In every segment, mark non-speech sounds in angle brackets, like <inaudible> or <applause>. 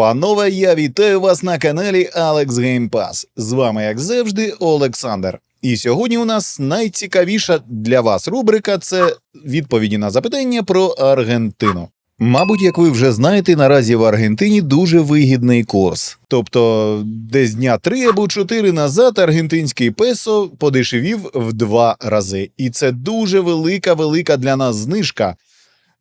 Панове, я вітаю вас на каналі Game Pass. З вами, як завжди, Олександр. І сьогодні у нас найцікавіша для вас рубрика це відповіді на запитання про Аргентину. Мабуть, як ви вже знаєте, наразі в Аргентині дуже вигідний курс. Тобто, десь дня три або чотири назад аргентинський песо подешевів в два рази. І це дуже велика, велика для нас знижка.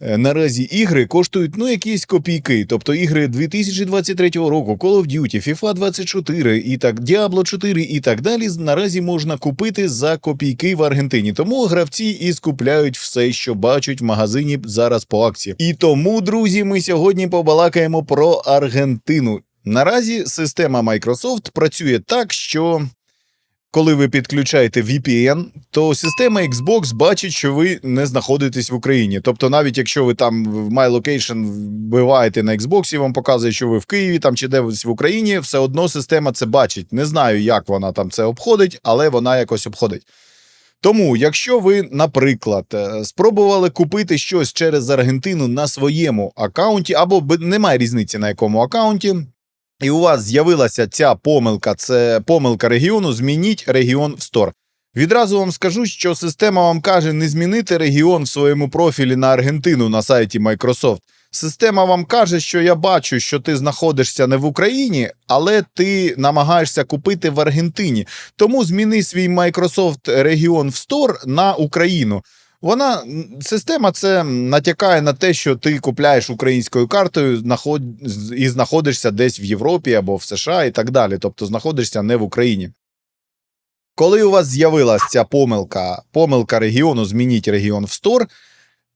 Е, Наразі ігри коштують ну якісь копійки, тобто ігри 2023 року, Call of Duty, FIFA 24 і так Diablo 4 і так далі. Наразі можна купити за копійки в Аргентині. Тому гравці і скупляють все, що бачать в магазині зараз по акції. І тому, друзі, ми сьогодні побалакаємо про Аргентину. Наразі система Microsoft працює так, що коли ви підключаєте VPN, то система Xbox бачить, що ви не знаходитесь в Україні. Тобто, навіть якщо ви там в My Location вбиваєте на Xbox, і вам показує, що ви в Києві там чи десь в Україні, все одно система це бачить. Не знаю, як вона там це обходить, але вона якось обходить. Тому, якщо ви, наприклад, е, спробували купити щось через Аргентину на своєму аккаунті, або немає різниці на якому аккаунті, і у вас з'явилася ця помилка, це помилка регіону, змініть регіон в стор. Відразу вам скажу, що система вам каже не змінити регіон в своєму профілі на Аргентину на сайті Microsoft. Система вам каже, що я бачу, що ти знаходишся не в Україні, але ти намагаєшся купити в Аргентині. Тому зміни свій Microsoft регіон в стор на Україну. Вона система це натякає на те, що ти купляєш українською картою і знаходишся десь в Європі або в США і так далі. Тобто знаходишся не в Україні. Коли у вас з'явилася ця помилка, помилка регіону, змініть регіон в стор.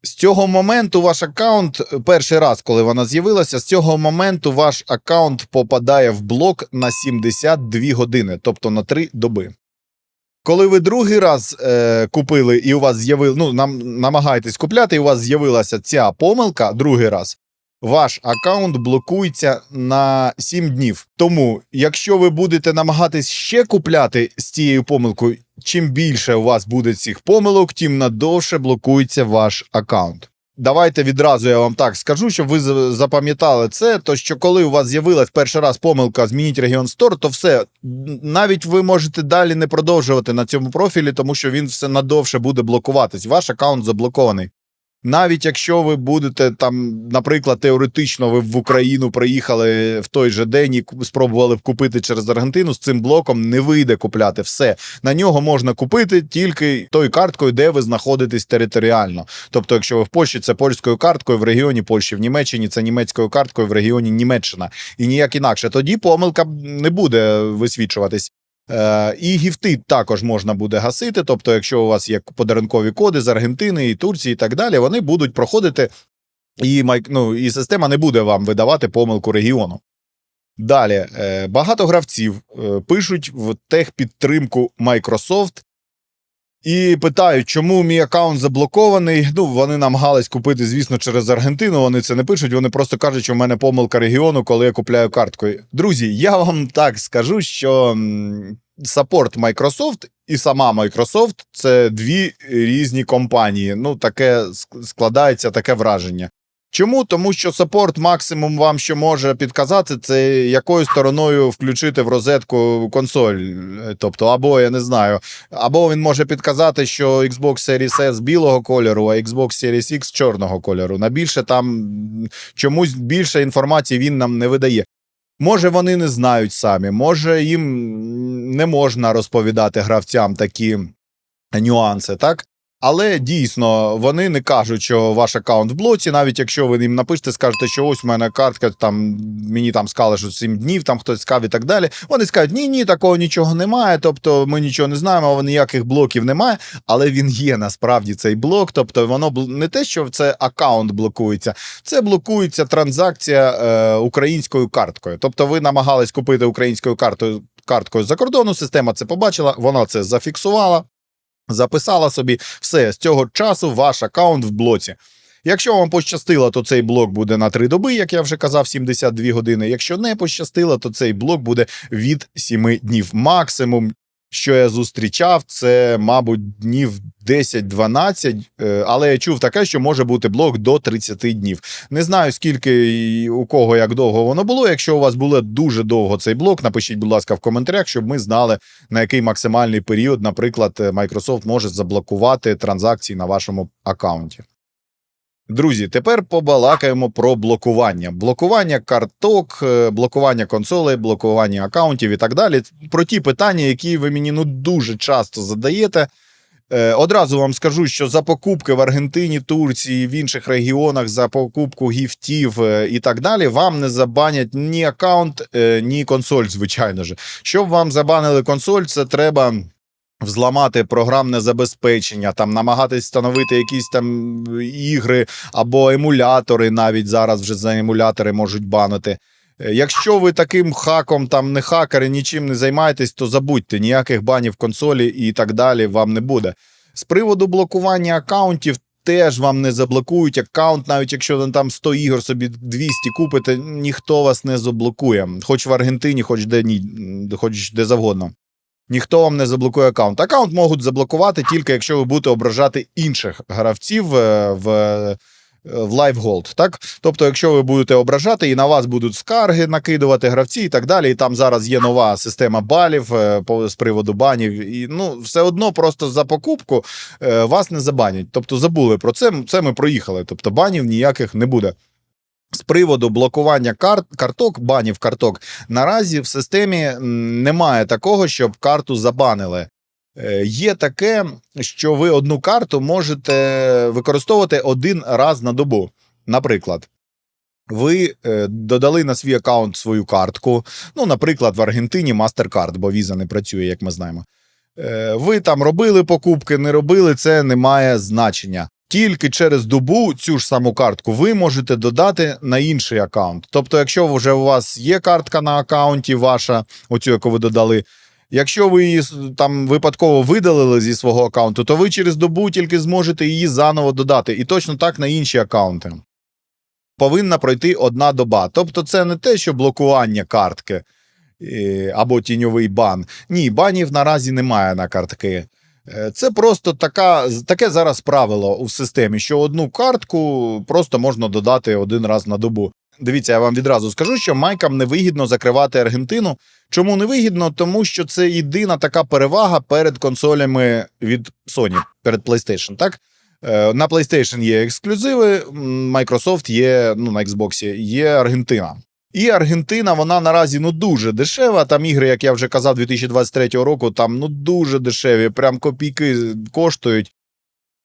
З цього моменту ваш аккаунт, перший раз, коли вона з'явилася, з цього моменту ваш аккаунт попадає в блок на 72 години, тобто на 3 доби. Коли ви другий раз е, купили і у вас з'явили, ну нам намагаєтесь купляти, і у вас з'явилася ця помилка другий раз, ваш аккаунт блокується на 7 днів. Тому, якщо ви будете намагатись ще купляти з цією помилкою, чим більше у вас буде цих помилок, тим надовше блокується ваш аккаунт. Давайте відразу я вам так скажу, щоб ви запам'ятали це. То що коли у вас з'явилась перший раз помилка змініть регіон стор, то все навіть ви можете далі не продовжувати на цьому профілі, тому що він все надовше буде блокуватись. Ваш аккаунт заблокований. Навіть якщо ви будете там, наприклад, теоретично ви в Україну приїхали в той же день і спробували б купити через Аргентину, з цим блоком не вийде купляти все. На нього можна купити тільки тою карткою, де ви знаходитесь територіально. Тобто, якщо ви в Польщі, це польською карткою, в регіоні Польщі, в Німеччині це німецькою карткою в регіоні Німеччина і ніяк інакше. Тоді помилка не буде висвічуватись. Е, і гіфти також можна буде гасити. Тобто, якщо у вас є подарункові коди з Аргентини і Турції і так далі, вони будуть проходити, і, ну, і система не буде вам видавати помилку регіону. Далі, е, багато гравців е, пишуть в техпідтримку Microsoft і питають, чому мій аккаунт заблокований. Ну, вони намагались купити, звісно, через Аргентину. Вони це не пишуть. Вони просто кажуть, що в мене помилка регіону, коли я купляю карткою. Друзі, я вам так скажу, що саппорт Microsoft і сама Microsoft це дві різні компанії. Ну, таке складається таке враження. Чому? Тому що саппорт максимум вам що може підказати, це якою стороною включити в розетку консоль. Тобто, або я не знаю, або він може підказати, що Xbox Series S білого кольору, а Xbox Series X чорного кольору. На більше там чомусь більше інформації він нам не видає. Може, вони не знають самі, може їм не можна розповідати гравцям такі нюанси, так? Але дійсно вони не кажуть, що ваш аккаунт в блоці, навіть якщо ви їм напишете, скажете, що ось у мене картка, там мені там сказали, що 7 днів там хтось сказав і так далі. Вони скажуть, ні, ні, такого нічого немає. Тобто ми нічого не знаємо, ніяких блоків немає. Але він є насправді цей блок. Тобто, воно не те, що це аккаунт блокується, це блокується транзакція е, українською карткою. Тобто, ви намагались купити українською картою карткою за кордону. Система це побачила, вона це зафіксувала. Записала собі все з цього часу ваш аккаунт в блоці. Якщо вам пощастило, то цей блок буде на 3 доби, як я вже казав, 72 години. Якщо не пощастило, то цей блок буде від 7 днів. Максимум що я зустрічав, це, мабуть, днів 10-12, е, але я чув таке, що може бути блок до 30 днів. Не знаю, скільки і у кого як довго воно було. Якщо у вас було дуже довго цей блок, напишіть, будь ласка, в коментарях, щоб ми знали, на який максимальний період, наприклад, Microsoft може заблокувати транзакції на вашому аккаунті. Друзі, тепер побалакаємо про блокування. Блокування карток, е, блокування консолей, блокування аккаунтів і так далі. Про ті питання, які ви мені ну дуже часто задаєте. Е, Одразу вам скажу, що за покупки в Аргентині, Турції, в інших регіонах, за покупку гіфтів е, і так далі, вам не забанять ні аккаунт, ні консоль, звичайно ж. Щоб вам забанили консоль, це треба взламати програмне забезпечення, там намагатись встановити якісь там ігри або емулятори, навіть зараз вже за емулятори можуть банити. Е, Якщо ви таким хаком, там не хакери, нічим не займаєтесь, то забудьте, ніяких банів консолі і так далі вам не буде. З приводу блокування аккаунтів. Теж вам не заблокують аккаунт, навіть якщо ви там 100 ігор собі 200 купите, ніхто вас не заблокує. Хоч в Аргентині, хоч де ні, хоч де завгодно. Ніхто вам не заблокує аккаунт. Аккаунт можуть заблокувати тільки якщо ви будете ображати інших гравців е, в, е, в Live Gold. Так? Тобто, якщо ви будете ображати і на вас будуть скарги накидувати гравці і так далі. І там зараз є нова система балів е, з приводу банів. І ну, все одно просто за покупку вас не забанять. Тобто забули про це. Це ми проїхали. Тобто банів ніяких не буде. З приводу блокування карт, карток, банів карток, наразі в системі немає такого, щоб карту забанили. Е, Є таке, що ви одну карту можете використовувати один раз на добу. Наприклад, ви е, додали на свій аккаунт свою картку. Ну, наприклад, в Аргентині MasterCard, бо віза не працює, як ми знаємо. Е, Ви там робили покупки, не робили, це не має значення. Тільки через добу цю ж саму картку ви можете додати на інший аккаунт. Тобто, якщо вже у вас є картка на аккаунті ваша, оцю, яку ви додали, якщо ви її там випадково видалили зі свого аккаунту, то ви через добу тільки зможете її заново додати. І точно так на інші аккаунти. Повинна пройти одна доба. Тобто, це не те, що блокування картки е, або тіньовий бан. Ні, банів наразі немає на картки. Е, Це просто така, таке зараз правило у системі, що одну картку просто можна додати один раз на добу. Дивіться, я вам відразу скажу, що майкам невигідно закривати Аргентину. Чому невигідно? Тому що це єдина така перевага перед консолями від Sony, перед PlayStation. Так? Е, На PlayStation є ексклюзиви, Microsoft є, ну на Xbox є Аргентина. І Аргентина, вона наразі ну дуже дешева. Там ігри, як я вже казав, 2023 року, там ну дуже дешеві, прям копійки коштують.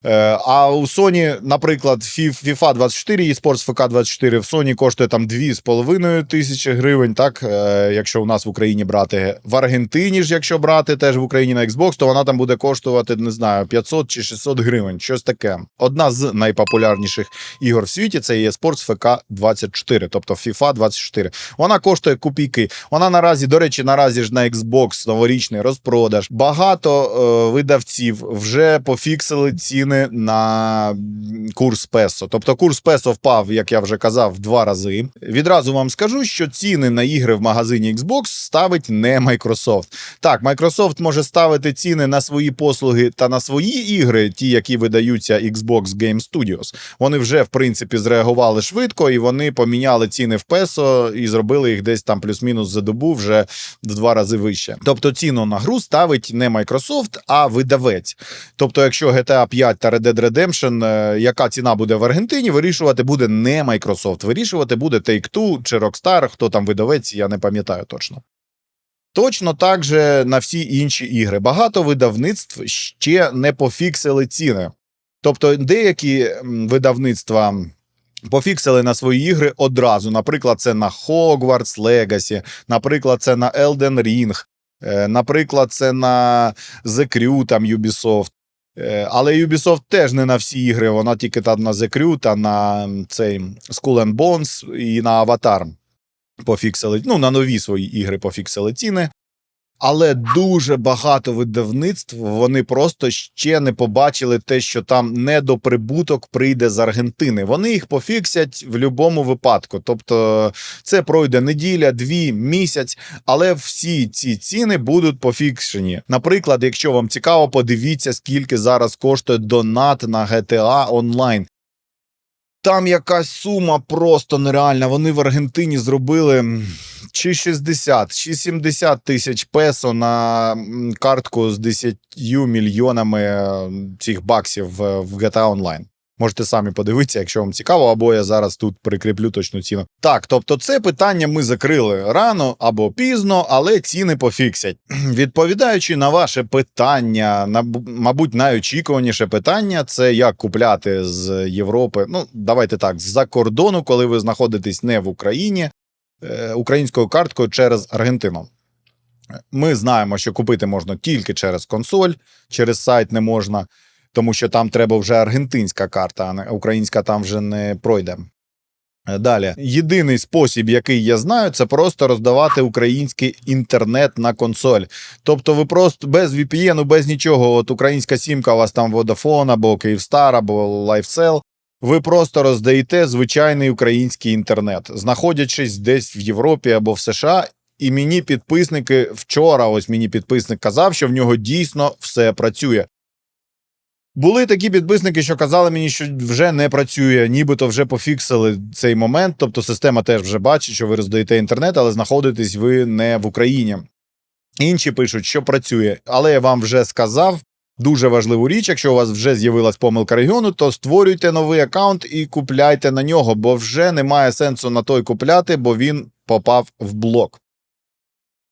Е, А у Sony, наприклад, FIFA 24 і Sports FK 24 в Sony коштує там 2,5 тисячі гривень, так, е, якщо у нас в Україні брати. В Аргентині ж, якщо брати теж в Україні на Xbox, то вона там буде коштувати, не знаю, 500 чи 600 гривень, щось таке. Одна з найпопулярніших ігор в світі це є Sports FK 24, тобто FIFA 24. Вона коштує копійки. Вона наразі, до речі, наразі ж на Xbox новорічний розпродаж. Багато е, видавців вже пофіксили ціни на курс песо. Тобто курс песо впав, як я вже казав, в два рази. Відразу вам скажу, що ціни на ігри в магазині Xbox ставить не Microsoft. Так, Microsoft може ставити ціни на свої послуги та на свої ігри, ті, які видаються Xbox Game Studios. Вони вже в принципі зреагували швидко і вони поміняли ціни в песо і зробили їх десь там плюс-мінус за добу вже в два рази вище. Тобто ціну на гру ставить не Microsoft, а видавець. Тобто, якщо GTA 5 та Red Dead Redemption, е, яка ціна буде в Аргентині, вирішувати буде не Microsoft, вирішувати буде Take-Two чи Rockstar, хто там видавець, я не пам'ятаю точно. Точно так же на всі інші ігри. Багато видавництв ще не пофіксили ціни. Тобто деякі видавництва пофіксили на свої ігри одразу. Наприклад, це на Hogwarts Legacy, наприклад, це на Elden Ring, е, наприклад, це на The Crew, там Ubisoft. Е, Але Ubisoft теж не на всі ігри, вона тільки там на The Crew та на цей Skull and Bones і на Avatar пофіксили. Ну, на нові свої ігри пофіксили ціни. Але дуже багато видавництв вони просто ще не побачили те, що там недоприбуток прийде з Аргентини. Вони їх пофіксять в будь-якому випадку. Тобто це пройде неділя, дві, місяць, але всі ці ціни будуть пофікшені. Наприклад, якщо вам цікаво, подивіться, скільки зараз коштує донат на GTA Online. Там якась сума просто нереальна. Вони в Аргентині зробили чи 60, чи 70 тисяч песо на картку з 10 мільйонами е, цих баксів в GTA Online. Можете самі подивитися, якщо вам цікаво, або я зараз тут прикріплю точну ціну. Так, тобто, це питання ми закрили рано або пізно, але ціни пофіксять. <clears throat> Відповідаючи на ваше питання, на мабуть, найочікуваніше питання це як купляти з Європи. Ну, давайте так, з-за кордону, коли ви знаходитесь не в Україні, українською карткою через Аргентину. Ми знаємо, що купити можна тільки через консоль, через сайт не можна, тому що там треба вже аргентинська карта, а українська там вже не пройде. Е, Далі, єдиний спосіб, який я знаю, це просто роздавати український інтернет на консоль. Тобто, ви просто без VPN, без нічого. От українська сімка, у вас там Vodafone або Kyivstar, або LifeCell. Ви просто роздаєте звичайний український інтернет, знаходячись десь в Європі або в США. І мені підписники вчора, ось мені підписник казав, що в нього дійсно все працює. Були такі підписники, що казали мені, що вже не працює, нібито вже пофіксили цей момент. Тобто система теж вже бачить, що ви роздаєте інтернет, але знаходитесь ви не в Україні. Інші пишуть, що працює, але я вам вже сказав. Дуже важливу річ, якщо у вас вже з'явилась помилка регіону, то створюйте новий аккаунт і купляйте на нього, бо вже немає сенсу на той купляти, бо він попав в блок.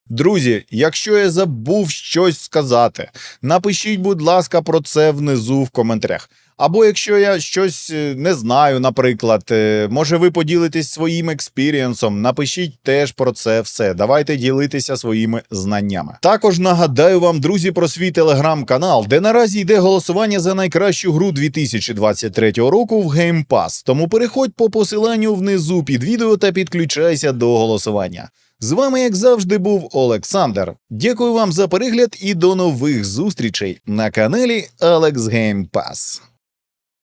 Друзі, якщо я забув щось сказати, напишіть, будь ласка, про це внизу в коментарях. Або якщо я щось е, не знаю, наприклад, е, може ви поділитесь своїм експірієнсом, напишіть теж про це все. Давайте ділитися своїми знаннями. Також нагадаю вам, друзі, про свій телеграм-канал, де наразі йде голосування за найкращу гру 2023 року в Game Pass. Тому переходь по посиланню внизу під відео та підключайся до голосування. З вами, як завжди, був Олександр. Дякую вам за перегляд і до нових зустрічей на каналі Alex Game Pass.